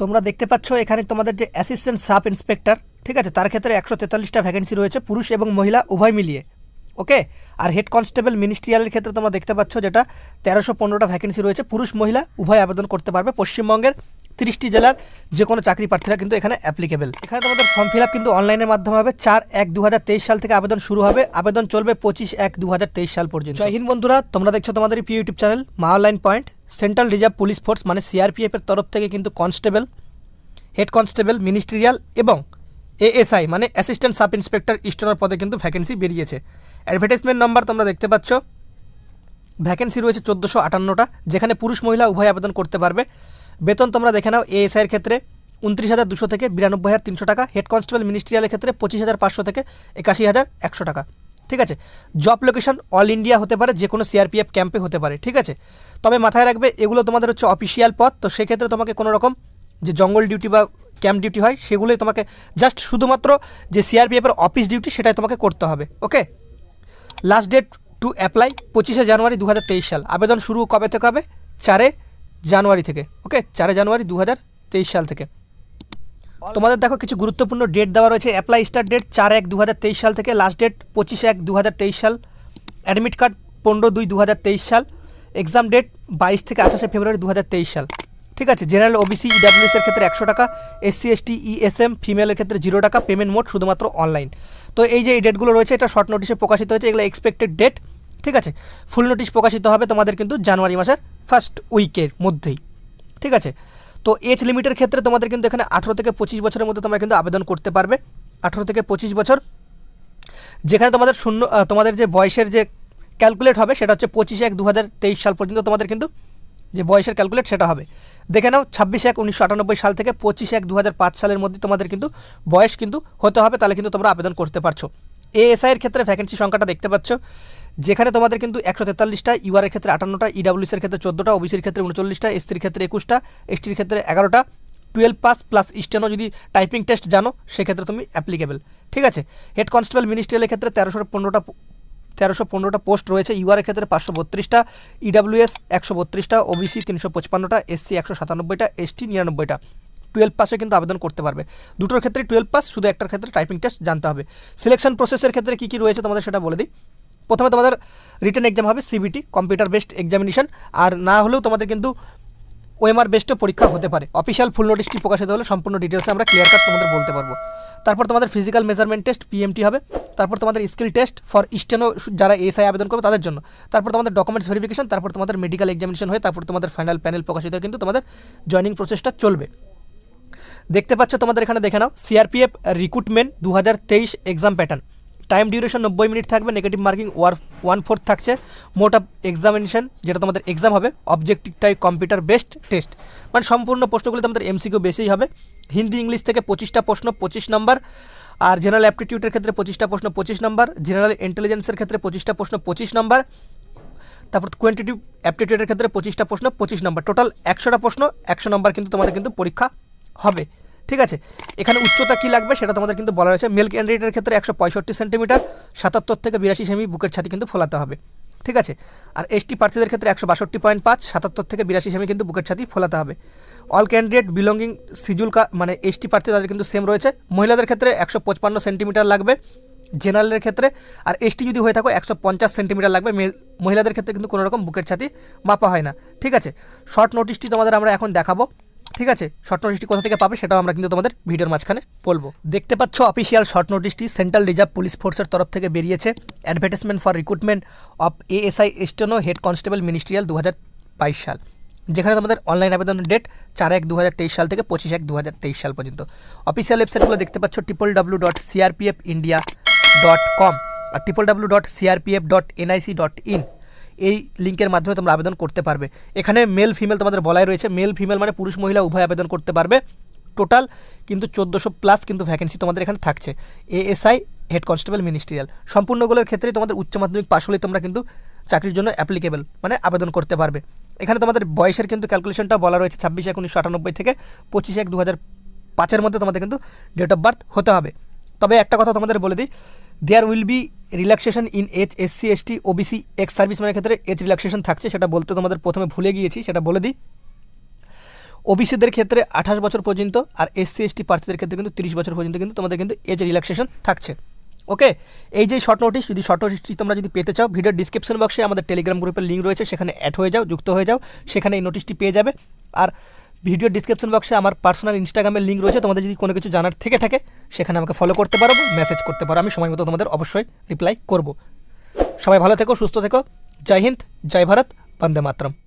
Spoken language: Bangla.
তোমরা দেখতে পাচ্ছ এখানে তোমাদের যে অ্যাসিস্ট্যান্ট সাব ইন্সপেক্টর ঠিক আছে? তার ক্ষেত্রে একশো তেতাল্লিশটা ভ্যাকেন্সি রয়েছে, পুরুষ এবং মহিলা উভয় মিলিয়ে, ওকে? আর হেড কনস্টেবল মিনিস্ট্রিয়ালের ক্ষেত্রে তোমরা দেখতে পাচ্ছ যেটা তেরোশো পনেরোটা ভ্যাকেন্সি রয়েছে, পুরুষ মহিলা উভয় আবেদন করতে পারবে পশ্চিমবঙ্গের তিরিশটি জেলার যে কোনো চাকরি প্রার্থীরা কিন্তু এখানে অ্যাপ্লিকেবল এখানে তোমাদের ফর্ম ফিল আপ কিন্তু অনলাইনের মাধ্যমে হবে। চার এক দু সাল থেকে আবেদন শুরু হবে। আবেদন চলবে পঁচিশ এক দু সাল পর্যন্ত। জয় হিন্দ বন্ধুরা, তোমরা দেখছ তোমাদের প্রিয় YouTube channel Maa online point. Central reserve police force মানে সিআরপিএফ এর তরফ থেকে কিন্তু কনস্টেবল হেড কনস্টেবল মিনিস্ট্রিয়াল এবং এএসআই মানে অ্যাসিস্ট্যান্ট সাব ইন্সপেক্টর ইস্টনার পদে কিন্তু ভ্যাকেন্সি বেরিয়েছে। অ্যাডভার্টাইজমেন্ট নাম্বার তোমরা দেখতে পাচ্ছ। ভ্যাকেন্সি রয়েছে চোদ্দোশো আটান্নটা, যেখানে পুরুষ মহিলা উভয় আবেদন করতে পারবে। বেতন তোমরা দেখে নাও এএসআই এর ক্ষেত্রে উনত্রিশ হাজার দুশো থেকে বিরানব্বই হাজার তিনশো টাকা। হেড কনস্টেবল মিনিস্ট্রিয়ালের ক্ষেত্রে পঁচিশ হাজার পাঁচশো থেকে একাশি হাজার একশো টাকা। ঠিক আছে? জব লোকেশন অল ইন্ডিয়া হতে পারে যে কোনো সিআরপিএফ ক্যাম্পে হতে পারে। ঠিক আছে? তবে মাথায় রাখবে, এগুলো তোমাদের হচ্ছে অফিসিয়াল পদ তো সেক্ষেত্রে তোমাকে কোনো রকম যে জঙ্গল ডিউটি বা ক্যাম্প ডিউটি হয়, সেগুলোই তোমাকে জাস্ট শুধুমাত্র যে সিআরপিএফের অফিস ডিউটি সেটাই তোমাকে করতে হবে। Okay last date to apply পঁচিশে জানুয়ারি দু হাজার তেইশ সাল। আবেদন শুরু কবে থেকে হবে? চারে জানুয়ারি থেকে ওকে চারে জানুয়ারি দু হাজার তেইশ সাল থেকে। তোমাদের দেখো কিছু গুরুত্বপূর্ণ ডেট দেওয়া রয়েছে। অ্যাপ্লাই স্টার্ট ডেট চার এক দু সাল থেকে লাস্ট ডেট পঁচিশ এক দু সাল অ্যাডমিট কার্ড পনেরো দুই দু সাল এক্সাম ডেট বাইশ থেকে আঠাশে ফেব্রুয়ারি দু হাজার তেইশ সাল। ঠিক আছে? জেনারেল ওবিসি ইডাব্লিউএস এর ক্ষেত্রে একশো টাকা এসসি এসটি ইএসএম ফিমেলের ক্ষেত্রে জিরো টাকা পেমেন্ট মোড শুধুমাত্র অনলাইন তো এই যে এই ডেটগুলো রয়েছে, এটা শর্ট নোটিশে প্রকাশিত হয়েছে, এগুলো এক্সপেক্টেড ডেট ঠিক আছে? ফুল নোটিশ প্রকাশিত হবে তোমাদের কিন্তু জানুয়ারি মাসের ফার্স্ট উইকের মধ্যেই। ঠিক আছে? তো এজ লিমিটের ক্ষেত্রে তোমাদের কিন্তু এখানে আঠেরো থেকে পঁচিশ বছরের মধ্যে তোমরা কিন্তু আবেদন করতে পারবে। আঠেরো থেকে পঁচিশ বছর, যেখানে তোমাদের শূন্য তোমাদের যে বয়সের যে ক্যালকুলেট হবে সেটা হচ্ছে পঁচিশে এক দু সাল পর্যন্ত তোমাদের কিন্তু যে বয়সের ক্যালকুলেট সেটা হবে। দেখে নাও, ছাব্বিশ এক উনিশশো সাল থেকে পঁচিশ এক দু সালের মধ্যে তোমাদের কিন্তু বয়স কিন্তু হতে হবে, তাহলে কিন্তু তোমরা আবেদন করতে পারছ। এএসআই এর ক্ষেত্রে ভ্যাকেন্সি সংখ্যাটা দেখতে পাচ্ছ। যেখানে তোমাদের কিন্তু একশো তেতাল্লিশটা, ইউআর এর ক্ষেত্রে আটান্নটা ইডাব্লিউএস এর ক্ষেত্রে চোদ্দোটা ওবিসির ক্ষেত্রে উনচল্লিশটা এসসির ক্ষেত্রে একুশটা এসটির ক্ষেত্রে এগারোটা টুয়েলভ পাস প্লাস স্টেনো যদি টাইপিং টেস্ট জানো, সেক্ষেত্রে তুমি অ্যাপ্লিকেবল ঠিক আছে? হেড কনস্টেবল মিনিস্ট্রিয়ালের ক্ষেত্রে তেরোশো পনেরোটা তেরোশো পনেরোটা পোস্ট রয়েছে, ইউআর এর ক্ষেত্রে পাঁচশো বত্রিশটা ইডাব্লিউএস একশো বত্রিশটা ওবিসি তিনশো পঁচপান্নটা এসসি একশো সাতানব্বইটা এসটি নিরানব্বইটা। টুয়েলভ পাসে কিন্তু আবেদন করতে পারবে। দুটোর ক্ষেত্রে টুয়েলভ পাস শুধু একটার ক্ষেত্রে টাইপিং টেস্ট জানতে হবে। সিলেকশন প্রসেসের ক্ষেত্রে কী কী রয়েছে তোমাদের সেটা বলে দিই। প্রথমে তোমাদের রিটেন এক্সাম হবে সিবিটি কম্পিউটার বেসড এক্সামিনেশন আর না হলেও তোমাদের কিন্তু ওএমআর বেসডও পরীক্ষা হতে পারে। অফিসিয়াল ফুল নোটিশটি প্রকাশিত হলে সম্পূর্ণ ডিটেলসে আমরা ক্লিয়ার কাট তোমাদের বলতে পারব। তারপর তোমাদের ফিজিক্যাল মেজারমেন্ট টেস্ট পিএমটি হবে। তারপর তোমাদের স্কিল টেস্ট ফর স্টেনো যারা এসআই আবেদন করবে তাদের জন্য। তারপর তোমাদের ডকুমেন্টস ভেরিফিকেশন তারপর তোমাদের মেডিকেল এক্সামিনেশন হয়ে তারপর তোমাদের ফাইনাল প্যানেল প্রকাশিত হয়ে কিন্তু তোমাদের জয়নিং প্রসেসটা চলবে। দেখতে পাচ্ছ তোমাদের এখানে দেখে নাও সিআরপিএফ রিক্রুটমেন্ট দু হাজার তেইশ এক্সাম প্যাটার্ন টাইম ডিউরেশন নব্বই মিনিট থাকবে নেগেটিভ মার্কিং ওয়ার ওয়ান ফোর্থ থাকছে। মোট অফ এক্সামিনেশন যেটা তোমাদের এক্সাম হবে objective type computer based test মানে সম্পূর্ণ প্রশ্নগুলো তোমাদের এমসিকিউ বেশিই হবে। হিন্দি, ইংলিশ থেকে পঁচিশটা প্রশ্ন, পঁচিশ নম্বর আর জেনারেল অ্যাপটিটিউডের ক্ষেত্রে পঁচিশটা প্রশ্ন, পঁচিশ নম্বর জেনারেল ইন্টেলিজেন্সের ক্ষেত্রে পঁচিশটা প্রশ্ন, পঁচিশ নম্বর তারপর কোয়ান্টিটিভ অ্যাপটিটিউডের ক্ষেত্রে পঁচিশটা প্রশ্ন, পঁচিশ নম্বর টোটাল একশোটা প্রশ্ন, একশো নম্বর কিন্তু তোমাদের কিন্তু পরীক্ষা হবে। ঠিক আছে? এখানে উচ্চতা কী লাগবে সেটা তোমাদের কিন্তু বলা রয়েছে। মেল ক্যান্ডিডেটের ক্ষেত্রে একশো পঁয়ষট্টি সেন্টিমিটার, সাতাত্তর থেকে বিরাশি সেমি বুকের ছাতি কিন্তু ফোলাতে হবে। ঠিক আছে? আর এসটি প্রার্থীদের ক্ষেত্রে একশো বাষট্টি পয়েন্ট পাঁচ, সাতাত্তর থেকে বিরাশি সেমি কিন্তু বুকের ছাতি ফোলাতে হবে। অল ক্যান্ডিডেট বিলঙ্গিং সিজুল মানে এসটি প্রার্থী তাদের কিন্তু সেম রয়েছে। মহিলাদের ক্ষেত্রে একশো পঁচপান্ন সেন্টিমিটার লাগবে। জেনারেলের ক্ষেত্রে আর এসটি যদি হয়ে থাকো, একশো পঞ্চাশ সেন্টিমিটার লাগবে। মহিলাদের ক্ষেত্রে কিন্তু কোনো রকম বুকের ছাতি মাপা হয় না। ঠিক আছে? শর্ট নোটিশটি তোমাদের আমরা এখন দেখাবো। ঠিক আছে? শর্ট নোটিশটি কোথা থেকে পাবে সেটাও আমরা কিন্তু তোমাদের ভিডিওর মাঝখানে বলব। দেখতে পাচ্ছ অফিসিয়াল শর্ট নোটিশটি সেন্ট্রাল রিজার্ভ পুলিশ ফোর্সের তরফ থেকে বেরিয়েছে। Advertisement for recruitment of ASI steno head constable ministerial দু হাজার বাইশ সাল। যেখানে তোমাদের অনলাইন আবেদনের ডেট চার এক সাল থেকে পঁচিশ এক সাল পর্যন্ত। অফিসিয়াল ওয়েবসাইটগুলো দেখতে পাচ্ছ triple W dot CRPF India dot com R triple W dot CRPF dot NIC dot in এই লিঙ্কের মাধ্যমে তোমরা আবেদন করতে পারবে। এখানে মেল ফিমেল তোমাদের বলাই রয়েছে। মেল ফিমেল মানে পুরুষ, মহিলা, উভয় আবেদন করতে পারবে। টোটাল কিন্তু চোদ্দোশো প্লাস কিন্তু ভ্যাকেন্সি তোমাদের এখানে থাকছে। এএসআই হেড কনস্টেবল মিনিস্ট্রিয়াল সম্পূর্ণগুলোর ক্ষেত্রে তোমাদের উচ্চ মাধ্যমিক পাশ হলে তোমরা কিন্তু চাকরির জন্য অ্যাপ্লিকেবল মানে আবেদন করতে পারবে। এখানে তোমাদের বয়সের কিন্তু ক্যালকুলেশনটা বলা রয়েছে ছাব্বিশ এক উনিশশো থেকে পঁচিশ এক দু হাজার পাঁচের মধ্যে তোমাদের কিন্তু ডেট অফ বার্থ হতে হবে। তবে একটা কথা তোমাদের বলে দিই there will be relaxation in age SC ST OBC ex সার্ভিসম্যানের ক্ষেত্রে এজ রিল্যাক্সেশন থাকছে, সেটা বলতে তোমাদের প্রথমে ভুলে গিয়েছি, সেটা বলে দিই। ওবিসিদের ক্ষেত্রে আঠাশ বছর পর্যন্ত আর এসসি এসটি প্রার্থীদের ক্ষেত্রে কিন্তু তিরিশ বছর পর্যন্ত কিন্তু তোমাদের কিন্তু এজ রিল্যাক্সেশন থাকছে। ওকে? এই যে শর্ট নোটিশ যদি শর্ট নোটিশটি তোমরা যদি পেতে চাও, ভিডিওর ডিসক্রিপশন বক্সে আমাদের টেলিগ্রাম গ্রুপের লিঙ্ক রয়েছে, সেখানে অ্যাড হয়ে যাও, যুক্ত হয়ে যাও, সেখানে এই নোটিশটি পেয়ে যাবে। আর ভিডিও ডিসক্রিপশন বক্সে আমার পার্সোনাল ইনস্টাগ্রামের লিঙ্ক রয়েছে, তোমাদের যদি কোনো কিছু জানার থেকে থাকে, সেখানে আমাকে ফলো করতে পারো মেসেজ করতে পারো, আমি সময় মতো তোমাদের অবশ্যই রিপ্লাই করব। সবাই ভালো থেকো, সুস্থ থেকো, জয় হিন্দ, জয় ভারত, বন্দে মাতরম।